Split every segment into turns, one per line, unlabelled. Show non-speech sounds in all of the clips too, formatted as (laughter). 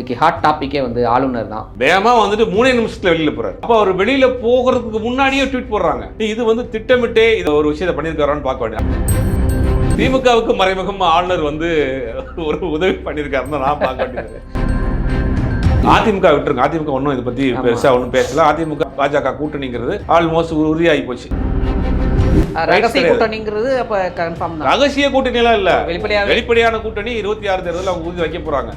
இன்னைக்கு ஹாட் டாப்பிக்கே வந்து ஆளுநர் தான்.
வேகமா வந்துட்டு மூணே நிமிஷத்துல வெளியில போறாரு. அப்ப அவர் வெளியில போகிறதுக்கு முன்னாடியே ட்வீட் போடுறாங்க. இது வந்து திட்டமிட்டே இதை ஒரு விஷயத்தை பண்ணியிருக்காரான்னு பார்க்க வேண்டியது? திமுகவுக்கு மறைமுகம் ஆளுநர் வந்து ஒரு உதவி பண்ணியிருக்காருன்னு நான் பார்க்க வேண்டியது. அதிமுக விட்டுருங்க. அதிமுக ஒன்றும் இதை பத்தி. பெருசா ஒன்றும் பேசல. அதிமுக பாஜக கூட்டணிங்கிறது ஆல்மோஸ்ட் உறுதியாகி போச்சு.
ரகசிய. கூட்டணிங்கிறது அப்ப கன்ஃபார்ம்
ரகசிய கூட்டணி எல்லாம் இல்ல வெளிப்படையான கூட்டணி இருபத்தி ஆறு தேர்தலில் அவங்க உறுதி வைக்க போறாங்க.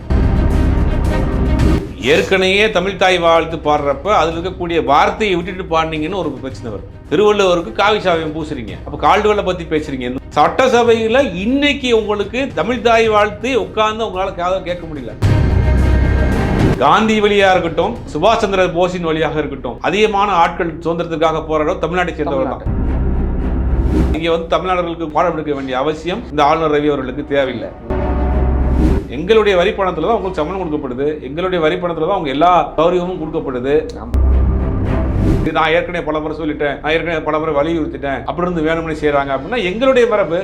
ஏற்கனவே தமிழ் தாய் வாழ்த்து பாடுறப்ப அதுல இருக்கக்கூடிய வார்த்தையை விட்டுட்டு பாடினீங்கன்னு ஒரு பிரச்சனை வரும். திருவள்ளுவருக்கு காவி சாவியம் பூசுறீங்க. அப்ப கால்டுவலை பத்தி பேசுறீங்க. சட்டசபையில் இன்னைக்கு உங்களுக்கு தமிழ் தாய் வாழ்த்து உட்கார்ந்து உங்களால் காதல் கேட்க முடியல. காந்தி வழியா இருக்கட்டும் சுபாஷ் சந்திர போஸின் வழியாக இருக்கட்டும் அதிகமான ஆட்கள் சுதந்திரத்துக்காக போராடும் தமிழ்நாட்டை சேர்ந்தவர்கள் தான். இங்கே வந்து தமிழ்நாடுகளுக்கு பாடம் எடுக்க வேண்டிய அவசியம் இந்த ஆளுநர் ரவி அவர்களுக்கு தேவையில்லை. எங்களுடைய வரி பணத்துல தான் உங்களுக்கு சம்பளம் கொடுக்கப்படுது. எங்களுடைய வரி பணத்துல தான் அவங்க எல்லா கௌரியமும் கொடுக்கப்படுது. இது நான் ஏற்கனவே பல முறை சொல்லிட்டேன். நான் ஏற்கனவே பல முறை வலியுறுத்திட்டேன். அப்படி இருந்து வேணும்னு செய்றாங்க அப்படின்னா எங்களுடைய பரப்பு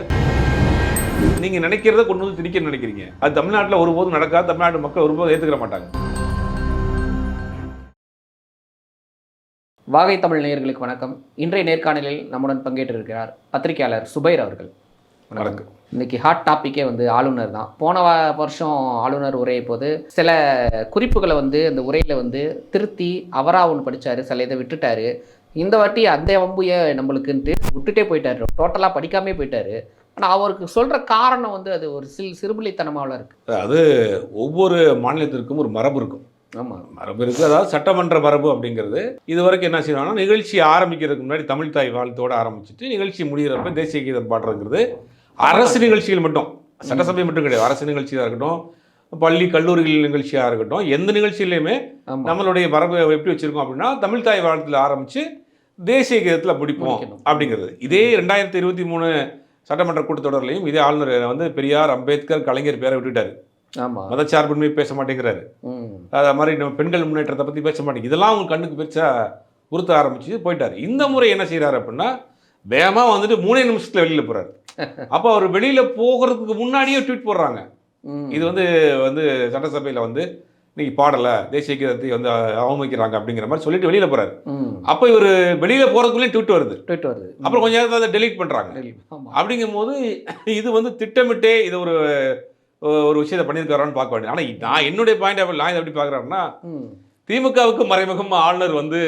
நீங்க நினைக்கிறத கொண்டு வந்து திணிக்க நினைக்கிறீங்க. அது தமிழ்நாட்டில் ஒருபோதும் நடக்காது. தமிழ்நாட்டு மக்கள் ஒருபோதும் ஏத்துக்கிற மாட்டாங்க.
வாகை தமிழ் நேயர்களுக்கு வணக்கம். இன்றைய நேர்காணலில் நம்முடன் பங்கேற்றிருக்கிறார் பத்திரிகையாளர் சுபைர் அவர்கள்.
வணக்கம்.
இன்னைக்கு ஹாட் டாப்பிக்கே வந்து ஆளுநர் தான். போன வருஷம் ஆளுநர் உரையை போது சில குறிப்புகளை வந்து அந்த உரையில வந்து திருத்தி அவரா ஒன்று படிச்சாரு சில இதை விட்டுட்டாரு. இந்த வாட்டி அந்த வம்புய நம்மளுக்குன்ட்டு விட்டுட்டே போயிட்டாரு. டோட்டலாக படிக்காமே போயிட்டாரு. ஆனால் அவருக்கு சொல்ற காரணம் வந்து அது ஒரு சில் சிறுபிள்ளைத்தனமாவில் இருக்கு.
அது ஒவ்வொரு மாநிலத்திற்கும் ஒரு மரபு இருக்கும்.
ஆமாம்
மரபு இருக்குது அதாவது சட்டமன்ற மரபு அப்படிங்கிறது இது வரைக்கும் என்ன செய்வாங்கன்னா நிகழ்ச்சி ஆரம்பிக்கிறதுக்கு முன்னாடி தமிழ் தாய் வாழ்த்தோட ஆரம்பிச்சுட்டு நிகழ்ச்சி முடிகிறப்ப தேசிய கீதம் பாடுறதுங்கிறது அரசு நிகழ்ச்சிகள் மட்டும் சட்டசபை மட்டும் கிடையாது. அரசு நிகழ்ச்சியாக இருக்கட்டும் பள்ளி கல்லூரிகள் நிகழ்ச்சியாக இருக்கட்டும் எந்த நிகழ்ச்சியிலையுமே நம்மளுடைய மரபு எப்படி வச்சிருக்கோம் அப்படின்னா தமிழ் தாய் வாழ்த்துல ஆரம்பிச்சு தேசிய கீதத்தில் முடிப்போம்
முடிக்கணும்.
அப்படிங்கிறது. இதே ரெண்டாயிரத்தி இருபத்தி மூணு சட்டமன்ற கூட்டத்தொடர்லையும் இதே ஆளுநர் வந்து பெரியார் அம்பேத்கர் கலைஞர் பேரை விட்டுட்டாரு.
ஆமாம்
மதச்சார்பின்மை பேச மாட்டேங்கிறாரு. அது மாதிரி நம்ம பெண்கள் முன்னேற்றத்தை பற்றி பேச மாட்டேங்குது இதெல்லாம் அவங்க கண்ணுக்கு பெருசா உறுத்த ஆரம்பிச்சு போயிட்டாரு. இந்த முறை என்ன செய்றாரு அப்படின்னா வேகமாக வந்துட்டு மூணே நிமிஷத்துல வெளியில போறாரு. அப்போ அவர் வெளியில போகிறதுக்கு முன்னாடியே ட்வீட் போடுறாங்க. இது வந்து வந்து சட்டசபையில வந்து இன்னைக்கு பாடல தேசிய கீதத்தை வந்து அவமதிக்கிறாங்க அப்படிங்கிற மாதிரி சொல்லிட்டு வெளியில போறாரு.
ம்.
அப்போ இவர் வெளியில போறதுக்குள்ளேயும் ட்வீட் வருது.
ட்வீட் வருது.
அப்புறம் கொஞ்ச நேரத்தில் அதை டெலீட் பண்றாங்க.
ஆமாம்
அப்படிங்கும்போது இது வந்து திட்டமிட்டே இது ஒரு ஒரு விஷயத்தை பண்ணியிருக்காரான்னு பார்க்க வேண்டியது. ஆனால் நான் என்னுடைய பாயிண்ட் ஆஃப் நான் இதை எப்படி பார்க்குறேன்னா திமுகவுக்கு மறைமுகம் ஆளுநர் வந்து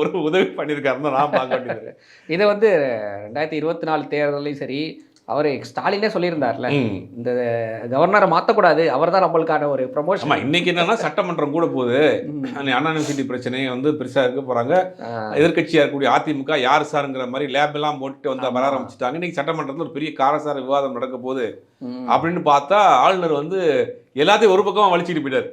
ஒரு உதவி பண்ணியிருக்காருன்னு நான் பார்க்க வேண்டியது
இதை வந்து ரெண்டாயிரத்தி இருபத்தி நாலு தேர்தலையும் சரி அவர் ஸ்டாலினே சொல்லியிருந்தார்ல. இந்த கவர்னரை மாற்றக்கூடாது அவர் தான் நம்மளுக்கான ஒரு ப்ரமோஷன்
இன்னைக்கு என்னன்னா சட்டமன்றம் கூட போகுது. அண்ணா யூனிவர்சிட்டி பிரச்சனையை வந்து பெருசா இருக்க போறாங்க. எதிர்க்கட்சியா இருக்கக்கூடிய அதிமுக யார் சாருங்கிற மாதிரி லேப் எல்லாம் போட்டு வந்து வர. ஆரம்பிச்சிட்டாங்க. இன்னைக்கு சட்டமன்றத்தில் ஒரு பெரிய காரசார விவாதம் நடக்க போகுது. அப்படின்னு பார்த்தா ஆளுநர் வந்து எல்லாத்தையும் ஒரு பக்கமா வலிச்சிட்டு போயிட்டாரு.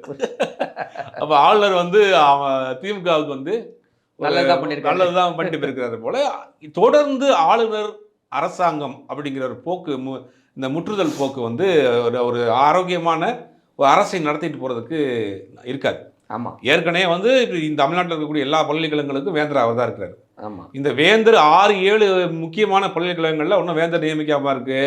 அப்ப ஆளுநர் வந்து அவன் திமுகவுக்கு வந்து ஒரு
நல்லதுதான் பண்ணியிருக்காரு.
பண்ணிட்டு போயிருக்கிறாரு போல. தொடர்ந்து ஆளுநர் அரசாங்கம் அப்படிங்கிற ஒரு போக்கு இந்த முற்றுதல் போக்கு வந்து ஒரு ஒரு ஆரோக்கியமான ஒரு அரசை நடத்திட்டு போறதுக்கு இருக்காது.
ஆமா.
ஏற்கனவே வந்து இந்த தமிழ்நாட்டில் இருக்கக்கூடிய எல்லா பல்கலைக்கழகங்களுக்கும் வேந்தர் அவர் தான் இருக்கிறாரு.
ஆமா.
இந்த வேந்தர் ஆறு ஏழு முக்கியமான பல்கலைக்கழகங்கள்ல ஒன்றும் வேந்தர் நியமிக்காம இருக்கு.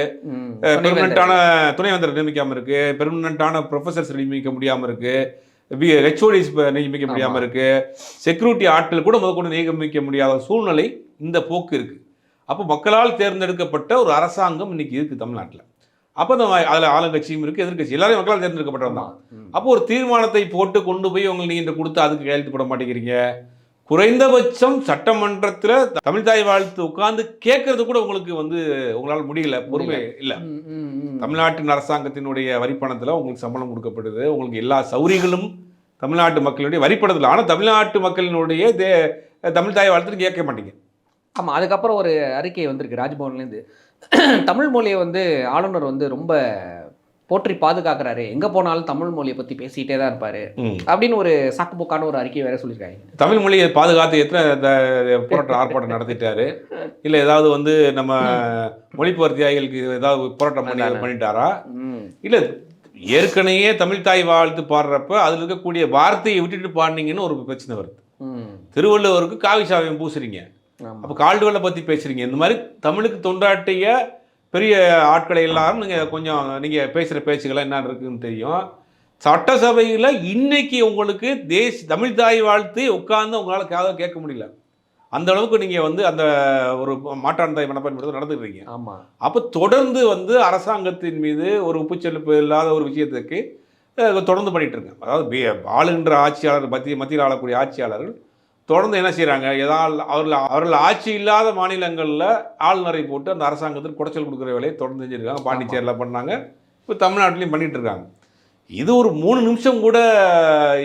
பெர்மனண்டான துணைவேந்தர். நியமிக்காம இருக்கு. பெர்மனண்டான ப்ரொஃபசர்ஸ் நியமிக்க முடியாம இருக்கு. ஹெச்ஓடிஸ் நியமிக்க முடியாம
ஆமா.
இருக்கு செக்யூரிட்டி ஆட்கள் கூட முதற்கொண்டு நியமிக்க முடியாத சூழ்நிலை இந்த போக்கு இருக்கு அப்போ மக்களால் தேர்ந்தெடுக்கப்பட்ட ஒரு அரசாங்கம் இன்னைக்கு இருக்கு தமிழ்நாட்டில் அப்போ அந்த அதில் ஆளுங்கட்சியும் இருக்கு எதிர்க்கட்சி எல்லாரும் மக்களால் தேர்ந்தெடுக்கப்பட்டவங்க. தான். அப்போ ஒரு தீர்மானத்தை போட்டு கொண்டு போய் உங்களுக்கு நீங்க கொடுத்து அதுக்கு கையெழுத்து போட மாட்டேங்கிறீங்க குறைந்தபட்சம் சட்டமன்றத்தில் தமிழ் தாய் வாழ்த்து உட்கார்ந்து கேட்கறது கூட உங்களுக்கு வந்து உங்களால் முடியல பொறுமை இல்லை. தமிழ்நாட்டின் அரசாங்கத்தினுடைய வரிப்பணத்தில் உங்களுக்கு சம்பளம் கொடுக்கப்படுது உங்களுக்கு எல்லா சௌரியங்களும் தமிழ்நாட்டு மக்களுடைய வரிப்பணத்தில். ஆனால் தமிழ்நாட்டு மக்களினுடைய தே தமிழ் தாய் வாழ்த்துன்னு கேட்க மாட்டீங்க.
ஆமா அதுக்கப்புறம் ஒரு அறிக்கை வந்திருக்கு ராஜ்பவன்லேருந்து. தமிழ் மொழியை வந்து ஆளுநர் வந்து ரொம்ப போற்றி பாதுகாக்கிறாரு. எங்க போனாலும் தமிழ் மொழியை பத்தி பேசிட்டே தான் இருப்பாரு. அப்படின்னு ஒரு சாக்குப்போக்கான ஒரு அறிக்கை வேற சொல்லியிருக்காங்க.
தமிழ் மொழியை பாதுகாத்து எத்தனை போராட்டம் ஆர்ப்பாட்டம் நடத்திட்டாரு? இல்லை ஏதாவது வந்து நம்ம மொழிப்போர் தியாகிகளுக்கு ஏதாவது போராட்டம் பண்ணி. பண்ணிட்டாரா? இல்லை ஏற்கனவே தமிழ் தாய் வாழ்த்து பாடுறப்ப அதில் இருக்கக்கூடிய வார்த்தையை விட்டுட்டு பாடினீங்கன்னு ஒரு பிரச்சனை வருது. திருவள்ளுவருக்கு காவி சாவியம் பூசுறீங்க. அப்போ கால்டுவலை பற்றி பேசுறீங்க. இந்த மாதிரி தமிழுக்கு தொண்டாட்டிய பெரிய ஆட்களை எல்லாம் நீங்கள் கொஞ்சம் நீங்கள் பேசுகிற பேச்சுகள்லாம் என்ன இருக்குன்னு தெரியும். சட்டசபையில் இன்னைக்கு உங்களுக்கு தேச தமிழ் தாய் வாழ்த்து உட்கார்ந்து உங்களால் காதாக கேட்க முடியல. அந்த அளவுக்கு நீங்கள் வந்து அந்த ஒரு மாற்றான் தாய் மனப்பான்மை நடந்துக்கிறீங்க.
ஆமா.
அப்போ தொடர்ந்து வந்து அரசாங்கத்தின் மீது ஒரு உப்புச்செலுப்பு இல்லாத ஒரு விஷயத்துக்கு தொடர்ந்து பண்ணிட்டு இருக்காங்க. அதாவது ஆளுகின்ற ஆட்சியாளர் மத்திய மத்தியில் ஆளக்கூடிய ஆட்சியாளர்கள் தொடர்ந்து என்ன செய்கிறாங்க ஏதாவது அவர்கள் அவர்கள் ஆட்சி இல்லாத மாநிலங்களில் ஆளுநரை போட்டு அந்த அரசாங்கத்துக்கு குடைச்சல் கொடுக்குற வேலையை தொடர்ந்து செஞ்சுருக்காங்க. பாண்டிச்சேரியில் பண்ணாங்க. இப்போ தமிழ்நாட்டிலையும் பண்ணிட்டு இருக்காங்க. இது ஒரு மூணு நிமிஷம் கூட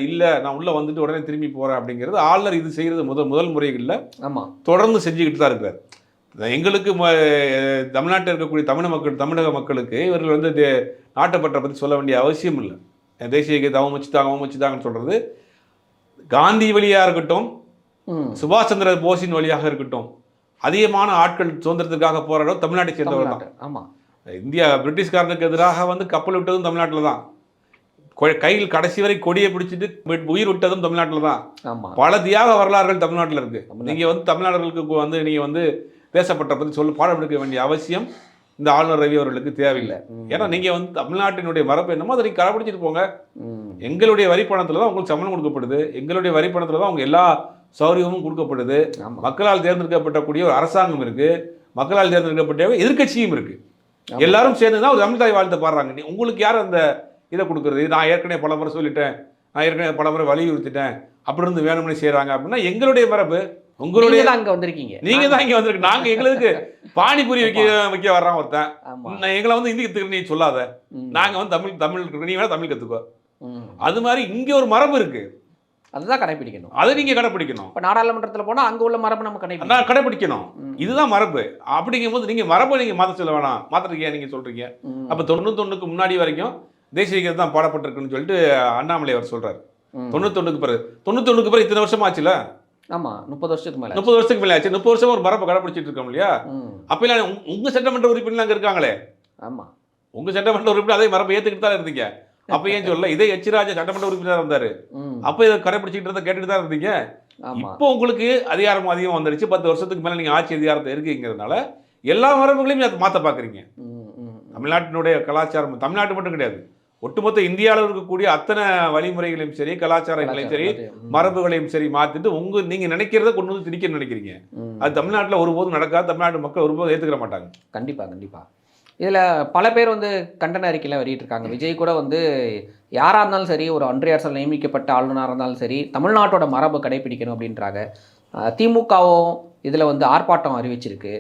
இல்லை. நான் உள்ளே வந்துட்டு உடனே திரும்பி போகிறேன் அப்படிங்கிறது ஆளுநர் இது செய்கிறது முதல் முதல் முறைகளில்
ஆமா.
தொடர்ந்து செஞ்சுக்கிட்டு தான் இருக்கிறார். எங்களுக்கு ம- தமிழ்நாட்டில் இருக்கக்கூடிய தமிழ் மக்கள் தமிழக மக்களுக்கு இவர்கள் வந்து நாட்டுப்பற்றை பற்றி சொல்ல வேண்டிய அவசியம் இல்லை. தேசிய கீதை அவன் வச்சுட்டாங்க அவன் வச்சுட்டாங்கன்னு சொல்கிறது காந்தி வழியாக இருக்கட்டும் சுபாஷ் சந்திர போஸின் வழியாக இருக்கட்டும். அதிகமான ஆட்கள் சுதந்திரத்திற்காக போராடும் தமிழ்நாட்டை சேர்ந்தவர் தான்.
தமிழ்நாட்டு ஆமா.
இந்தியா பிரிட்டிஷ்காரனுக்கு எதிராக வந்து கப்பல் விட்டதும் தமிழ்நாட்டில் தான். கையில் கடைசி வரை கொடியை பிடிச்சிட்டு உயிர் விட்டதும் தமிழ்நாட்டில் தான். பல தியாக வரலாறுகள் தமிழ்நாட்டில் இருக்கு.
தமிழ்நாட்டுல.
நீங்க வந்து தமிழ்நாடுகளுக்கு வந்து நீங்க வந்து தேசப்பற்ற பற்றி சொல்ல பாடம் எடுக்க வேண்டிய அவசியம் இந்த ஆளுநர் ரவி அவர்களுக்கு தேவையில்லை. ஏன்னா நீங்க வந்து தமிழ்நாட்டினுடைய மரபு என்னமோ அதை நீங்க கடைபிடிச்சிட்டு போங்க. எங்களுடைய வரி பணத்துல தான் உங்களுக்கு சம்பளம் கொடுக்கப்படுது. எங்களுடைய வரி பணத்துல தான் உங்க எல்லா சௌகரியமும் கொடுக்கப்படுது. மக்களால் தேர்ந்தெடுக்கப்பட்டக்கூடிய ஒரு அரசாங்கம் இருக்கு. மக்களால் தேர்ந்தெடுக்கப்பட்ட எதிர்க்கட்சியும் இருக்கு.
ஆமா.
எல்லாரும் சேர்ந்து தான் ஒரு தமிழ் தாய் வாழ்த்து பாடுறாங்க. நீ- உங்களுக்கு யார் அந்த இதை கொடுக்குறது? நான் ஏற்கனவே பல முறை சொல்லிட்டேன். நான் ஏற்கனவே பல முறை வலியுறுத்திட்டேன். அப்படி இருந்து வேணும்னு செய்றாங்க அப்படின்னா எங்களுடைய மரபு. உங்களுடைய
அங்க வந்திருக்கீங்க.
நீங்க தான் இங்க வந்திருக்கு. நாங்க எங்களுக்கு பானிபூரி வைக்க வைக்க வர்றான் ஒருத்தன். நான் எங்களை வந்து இந்தி கத்துக்க நீ சொல்லாத.
ம்.
நாங்க வந்து தமிழ் தமிழ் நீ வேணா தமிழ் கத்துக்கோ.
ம்.
அது மாதிரி இங்க ஒரு மரபு இருக்கு.
அதுதான் கடைபிடிக்கணும்
அதை நீங்க கடைப்பிடிக்கணும்.
இப்ப நாடாளுமன்றத்துல போனா அங்க உள்ள மரபு நம்ம கடைபிடிக்கணும்
நான் கடைப்பிடிக்கணும்.
ம்.
இதுதான் மரபு. அப்படிங்கும்போது நீங்க மரபை நீங்க மாத்த சொல்ல வேணாம். மாத்திருக்கீங்க நீங்க சொல்றீங்க. அப்ப தொண்ணூத்தொன்னுக்கு முன்னாடி வரைக்கும் தேசிய கீதம் தான் பாடப்பட்டிருக்குன்னு சொல்லிட்டு அண்ணாமலை அவர் சொல்றாரு.
ம்.
தொண்ணூத்தொன்னுக்கு பிறகு. தொண்ணூத்தொன்னுக்கு பிறகு இத்தனை வருஷம் ஆச்சுல?
ஆமா முப்பது வருஷத்துக்கு மேல
முப்பது வருஷத்துக்கு மேலே ஆச்சு. முப்பது வருஷம் ஒரு மரபை கடைப்பிடிச்சிட்டு இருக்கோம் இல்லையா?
ம்.
அப்பெல்லாம் உங்க- உங்க சட்டமன்ற உறுப்பினர் அங்க இருக்காங்களே?
ஆமா.
உங்க சட்டமன்ற உறுப்பினர் அதே மரபை ஏத்துக்கிட்டு தான் இருந்தீங்க? அப்ப ஏன் சொல்லல? இதே எச்ராஜா சட்டமன்ற உறுப்பினர் இருந்தாரு. அப்ப இதை கடைப்பிடிச்சிட்டு இருந்தா கேட்டுட்டு தான் இருந்தீங்க. இப்போ உங்களுக்கு அதிகாரம் அதிகம் வந்துருச்சு. பத்து வருஷத்துக்கு மேல நீங்க ஆட்சி அதிகாரத்தை இருக்கீங்கிறதுனால எல்லா மரபுகளையும் அதை மாத்த பாக்குறீங்க.
ம், ம், ம்.
தமிழ்நாட்டினுடைய கலாச்சாரம் தமிழ்நாட்டு மட்டும் கிடையாது. ஒட்டுமொத்த இந்தியாவில் இருக்கக்கூடிய அத்தனை வழிமுறைகளையும் சரி கலாச்சாரங்களையும் சரி. மரபுகளையும் சரி மாத்திட்டு உங்க நீங்க நினைக்கிறத கொண்டு வந்து திணிக்க நினைக்கிறீங்க. அது தமிழ்நாட்டுல ஒருபோதும் நடக்காது. தமிழ்நாட்டு மக்கள் ஒருபோதும் ஏத்துக்கிற மாட்டாங்க.
கண்டிப்பா கண்டிப்பா. இதுல பல பேர் வந்து கண்டன அறிக்கையில வெளியிட்டிருக்காங்க. விஜய் கூட வந்து யாரா இருந்தாலும் சரி ஒரு ஒன்றிய அரசால் நியமிக்கப்பட்ட ஆளுநராக இருந்தாலும் சரி தமிழ்நாட்டோட மரபை கடைபிடிக்கணும் அப்படின்றாங்க. திமுகவும் இதுல வந்து ஆர்ப்பாட்டம் அறிவிச்சிருக்கு.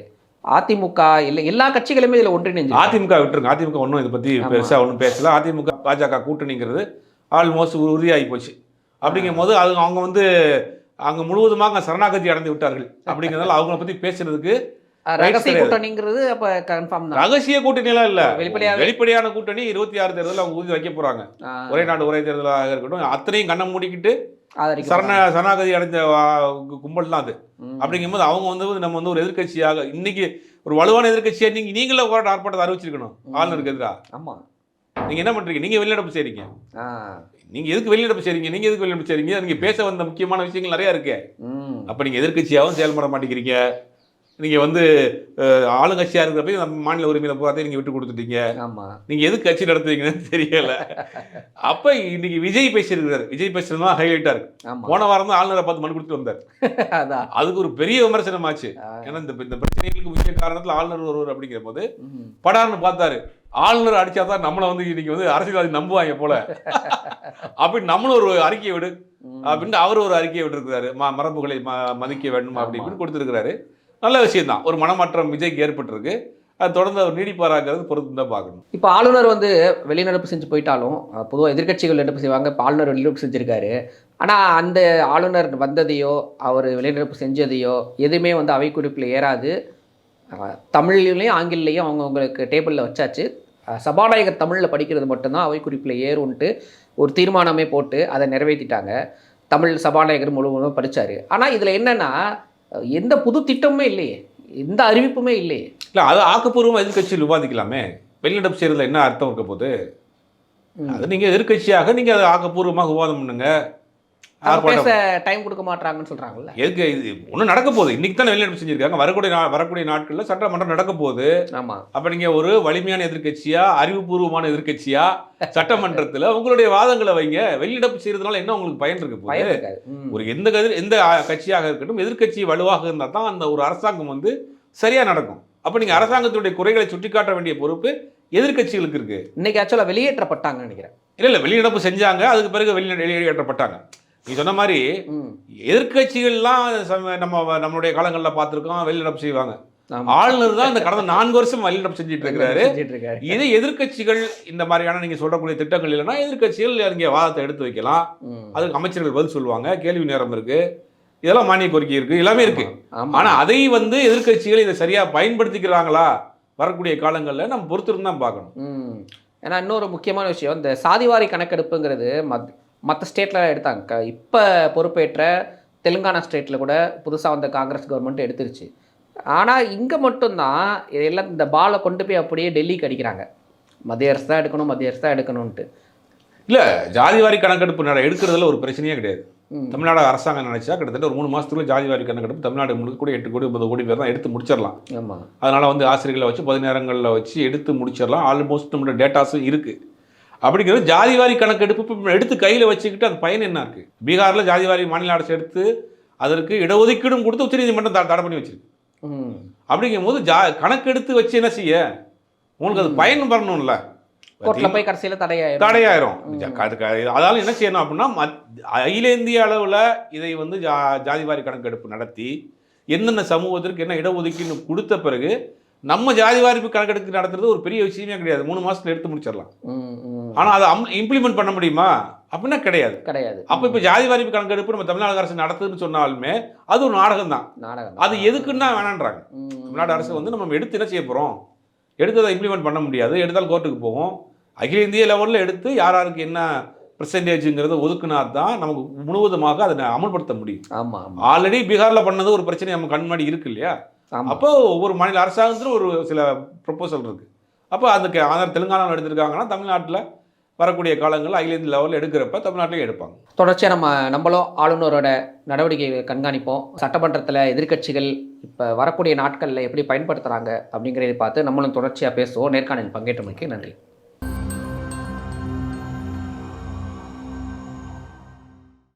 அதிமுக இல்லை எல்லா கட்சிகளுமே இதுல ஒன்றிணைஞ்சு
அதிமுக விட்டுருங்க. அதிமுக ஒன்றும் இதை பத்தி
ஆமா.
பெருசா ஒன்றும் பேசல. அதிமுக பாஜக கூட்டணிங்கிறது ஆல்மோஸ்ட் உறுதியாகி போச்சு. அப்படிங்கும் போது அது அவங்க வந்து அங்க முழுவதுமாக சரணாகதி அடைந்து விட்டார்கள். அப்படிங்கிறதால அவங்கள பத்தி பேசுறதுக்கு
ரகசிய. கூட்டணிங்கிறது அப்ப கன்ஃபார்ம் தான்.
ரகசிய கூட்டணி எல்லாம் இல்ல.
வெளிப்படையாவே-
வெளிப்படையான கூட்டணி இருபத்தி ஆறு தேர்தலில் அவங்க உறுதி வைக்க போறாங்க. ஒரே நாடு ஒரே தேர்தலாக இருக்கட்டும். அத்தனையும் கண்ணை மூடிக்கிட்டு சரண சரணாகதி அடைஞ்ச கும்பல் தான் அது. அப்படிங்கும்போது அவங்க வந்து நம்ம வந்து ஒரு எதிர்க்கட்சியாக இன்னைக்கு ஒரு வலுவான எதிர்க்கட்சியா நீங்க நீங்களே போராட்ட ஆர்ப்பாட்டத்தை அறிவிச்சிருக்கணும். ஆளுநருக்கு எதிராக.
ஆமா.
நீங்க என்ன பண்றீங்க? நீங்க வெளிநடப்பு செய்றீங்க. நீங்க எதுக்கு வெளிநடப்பு செய்றீங்க? நீங்க எதுக்கு வெளிநடப்பு செய்றீங்க? நீங்க பேச வந்த முக்கியமான விஷயங்கள் நிறைய இருக்கு. அப்ப நீங்க எதிர்க்கட்சியாகவும் செயல்பட மாட்டேங்கிறீங்க. நீங்க வந்து அஹ், ஆளுங்கட்சியா இருக்கிறப்ப நம்ம மாநில உரிமையில போராட்டத்தை நீங்க விட்டு கொடுத்துட்டீங்க.
ஆமா.
நீங்க எதுக்கு கட்சி நடத்துவீங்கன்னு தெரியல. (laughs) அப்ப இன்னைக்கு விஜய் பேசியிருக்கிறாரு. விஜய் பேசுறது தான் ஹைலைட்டா இருக்கு. போன வாரம் தான் ஆளுநரை பார்த்து மனு கொடுத்துட்டு வந்தார். (laughs)
அதான்.
அதுக்கு ஒரு பெரிய விமர்சனம் ஆச்சு. ஏன்னா இந்த இந்த பிரச்சனைகளுக்கு முக்கிய காரணத்துல ஆளுநர் ஒருவர் அப்படிங்கிற போது. படார்னு பார்த்தாரு. ஆளுநர் அடிச்சாதான் நம்மளை வந்து இன்னைக்கு வந்து அரசியல்வாதி நம்புவாங்க போல. (laughs) அப்படின்னு நம்மளும் ஒரு அறிக்கையை விடு. அப்படின்னு அவர் ஒரு அறிக்கையை விட்டுருக்கிறாரு. மரபுகளை மதிக்க வேண்டும் அப்படி. இப்படின்னு கொடுத்துருக்கிறாரு. நல்ல விஷயம்தான். ஒரு மனமாற்றம் விஜய்க்கு ஏற்பட்டிருக்கு. அது தொடர்ந்து அவர் நீடிப்பாராங்கிறது பொறுத்து தான் பார்க்கணும்.
இப்போ ஆளுநர் வந்து வெளிநடப்பு செஞ்சு போயிட்டாலும் பொதுவாக எதிர்க்கட்சிகள் நடப்பு செய்வாங்க? இப்போ ஆளுநர் வெளிநடப்பு செஞ்சிருக்காரு. ஆனால் அந்த ஆளுநர் வந்ததையோ அவர் வெளிநடப்பு செஞ்சதையோ எதுவுமே வந்து அவை குறிப்பில் ஏறாது தமிழ்லேயும் ஆங்கிலேயும் அவங்கவுங்களுக்கு டேபிளில் வச்சாச்சு. சபாநாயகர் தமிழில் படிக்கிறது மட்டும்தான் அவை குறிப்பில் ஏறும்ன்ட்டு ஒரு தீர்மானமே போட்டு அதை நிறைவேற்றிட்டாங்க தமிழ் சபாநாயகர் முழுவதும் படித்தார் ஆனால் இதில் என்னென்னா எந்த புது திட்டமுமே இல்லையே. எந்த அறிவிப்புமே இல்லையே.
இல்லை அது ஆக்கப்பூர்வமாக எதிர்க்கட்சியில் விவாதிக்கலாமே வெளிநடப்பு செய்யறதுல என்ன அர்த்தம் இருக்க போகுது. அது நீங்கள் எதிர்க்கட்சியாக நீங்கள் அதை ஆக்கப்பூர்வமாக விவாதம் பண்ணுங்க.
அவங்க
ஆர்ப்பாட்டம்
பேச டைம் கொடுக்க மாட்டாங்கன்னு சொல்றாங்கல்ல.
எதுக்கு இது? ஒன்றும் நடக்க போகுது. இன்னைக்கு தானே வெளிநடப்பு செஞ்சிருக்காங்க. வரக்கூடிய நா- வரக்கூடிய நாட்களில் சட்டமன்றம் நடக்க போகுது.
ஆமா.
அப்ப நீங்க ஒரு வலிமையான எதிர்க்கட்சியா அறிவுபூர்வமான எதிர்க்கட்சியா சட்டமன்றத்துல உங்களுடைய வாதங்களை வைங்க. வெளிநடப்பு செய்யறதுனால என்ன உங்களுக்கு பயன் இருக்கு போகுது. ஒரு எந்த கதிர் எந்த கட்சியாக இருக்கட்டும் எதிர்க்கட்சி வலுவாக இருந்தால் தான் அந்த ஒரு அரசாங்கம் வந்து சரியா நடக்கும். அப்ப நீங்க அரசாங்கத்துடைய குறைகளை சுட்டிக்காட்ட வேண்டிய பொறுப்பு எதிர்க்கட்சிகளுக்கு இருக்கு.
இன்னைக்கு ஆக்சுவலா வெளியேற்றப்பட்டாங்கன்னு நினைக்கிறேன்.
இல்ல இல்ல வெளிநடப்பு செஞ்சாங்க. அதுக்கு பிறகு வெளிநட வெளியேற்றப்பட்டாங்க. நீ சொன்ன மாதிரி
ம்.
எதிர்க்கட்சிகள்லாம் சம- நம்ம நம்மளுடைய காலங்களில் பார்த்துருக்கோம் வெளிநடப்பு செய்வாங்க. ஆளுநர் தான் இந்த கடந்த நான்கு வருஷம் வெளிநடப்பு செஞ்சுட்டு இருக்கிறாரு இதே எதிர்க்கட்சிகள் இந்த மாதிரியான நீங்க சொல்லக்கூடிய திட்டங்கள் இல்லைன்னா எதிர்க்கட்சிகள் இங்கே வாதத்தை எடுத்து வைக்கலாம். அதுக்கு அமைச்சர்கள் பதில் சொல்லுவாங்க. கேள்வி நேரம் இருக்கு. இதெல்லாம் மானிய கோரிக்கை இருக்கு. எல்லாமே இருக்கு. ஆனா அதை வந்து எதிர்க்கட்சிகள் இதை சரியா பயன்படுத்திக்கிறாங்களா? வரக்கூடிய காலங்களில் நம்ம பொறுத்திருந்து தான் பார்க்கணும்.
ஏன்னா இன்னொரு முக்கியமான விஷயம் இந்த சாதிவாரி கணக்கெடுப்புங்கிறது மத் மற்ற ஸ்டேட்டில் எடுத்தாங்க. இப்போ பொறுப்பேற்ற தெலுங்கானா ஸ்டேட்டில் கூட புதுசாக வந்த காங்கிரஸ் கவர்மெண்ட் எடுத்துருச்சு. ஆனால் இங்கே மட்டும்தான் இதெல்லாம் இந்த பாலை கொண்டு போய் அப்படியே டெல்லிக்கு அடிக்கிறாங்க. மத்திய அரசு தான் எடுக்கணும் மத்திய அரசு தான் எடுக்கணும்ன்ட்டு.
இல்ல ஜாதிவாரி கணக்கெடுப்பு நட எடுக்கிறதுல ஒரு பிரச்சனையே கிடையாது. தமிழ்நாடு அரசாங்கம் நினைச்சா கிட்டத்தட்ட ஒரு மூணு மாசத்துக்குள்ள ஜாதிவாரி கணக்கெடுப்பு தமிழ்நாடு முழுக்க கூட எட்டு கோடி ஒன்பது கோடி பேர் தான் எடுத்து முடிச்சிடலாம்.
ஆமாம்
அதனால வந்து ஆசிரியர்களை வச்சு பதினேரங்களில் வச்சு எடுத்து முடிச்சிடலாம். ஆல்மோஸ்ட் நம்மளோட டேட்டாஸும் இருக்கு. அப்படிங்கிறது ஜாதிவாரி கணக்கெடுப்பு எடுத்து கையில் வச்சுக்கிட்டு அது பயன் என்ன இருக்கு? பீகாரில் ஜாதிவாரி மாநில அரசு எடுத்து அதற்கு இடஒதுக்கீடும் கொடுத்து உச்சநீதிமன்றம் தடை பண்ணி வச்சிருக்கு. அப்படிங்கும் போது ஜா கணக்கெடுத்து வச்சு என்ன செய்ய? உங்களுக்கு அது பயன் வரணும்ல.
கோர்ட்டில் போய் கடைசியில் தடையாயிரும்.
தடையாயிரும். அதால என்ன செய்யணும் அப்படின்னா அகில இந்திய அளவில் இதை வந்து ஜா ஜாதிவாரி கணக்கெடுப்பு நடத்தி எந்தெந்த சமூகத்திற்கு என்ன இடஒதுக்கீடு கொடுத்த பிறகு நம்ம ஜாதிவாரி கணக்கெடுப்பு நடத்துறது ஒரு பெரிய விஷயமே கிடையாது. மூணு மாசத்துல எடுத்து முடிச்சிடலாம். ஆனா அதை இம்ப்ளிமெண்ட் பண்ண முடியுமா? அப்படின்னா கிடையாது.
கிடையாது.
அப்போ இப்போ ஜாதிவாரி கணக்கெடுப்பு நம்ம தமிழ்நாடு அரசு நடத்துதுன்னு சொன்னாலுமே அது ஒரு நாடகம் தான்
நாடகம்
அது எதுக்குன்னா வேணான்றாங்க. தமிழ்நாடு அரசு வந்து நம்ம எடுத்து என்ன செய்ய போகிறோம் எடுத்து அதை இம்ப்ளிமெண்ட் பண்ண முடியாது. எடுத்தால் கோர்ட்டுக்கு போவோம். அகில இந்திய லெவலில் எடுத்து யார் யாருக்கு என்ன பெர்சன்டேஜுங்கிறத ஒதுக்குனா தான் நமக்கு முழுவதுமாக அதை அமல்படுத்த முடியும்.
ஆமா ஆமா.
ஆல்ரெடி பீகாரில் பண்ணது ஒரு பிரச்சனை நம்ம கண் முன்னாடி இருக்கு இல்லையா? அப்போ ஒவ்வொரு மாநில அரசாங்கத்திலும் ஒரு சில ப்ரொப்போசல் இருக்கு. அப்போ அதுக்கு ஆந்திர தெலுங்கானாவில் எடுத்திருக்காங்கன்னா தமிழ்நாட்டில் வரக்கூடிய காலங்களில் அகில இந்திய லெவலில் எடுக்கிறப்ப தமிழ்நாட்டிலையும் எடுப்பாங்க.
தொடர்ச்சியாக நம்ம நம்மளும் ஆளுநரோட நடவடிக்கைகளை கண்காணிப்போம். சட்டமன்றத்தில் எதிர்க்கட்சிகள் இப்போ வரக்கூடிய நாட்களில் எப்படி பயன்படுத்துகிறாங்க அப்படிங்கிறதை பார்த்து நம்மளும் தொடர்ச்சியாக பேசுவோம். நேர்காணலில் பங்கேற்றமைக்கு நன்றி.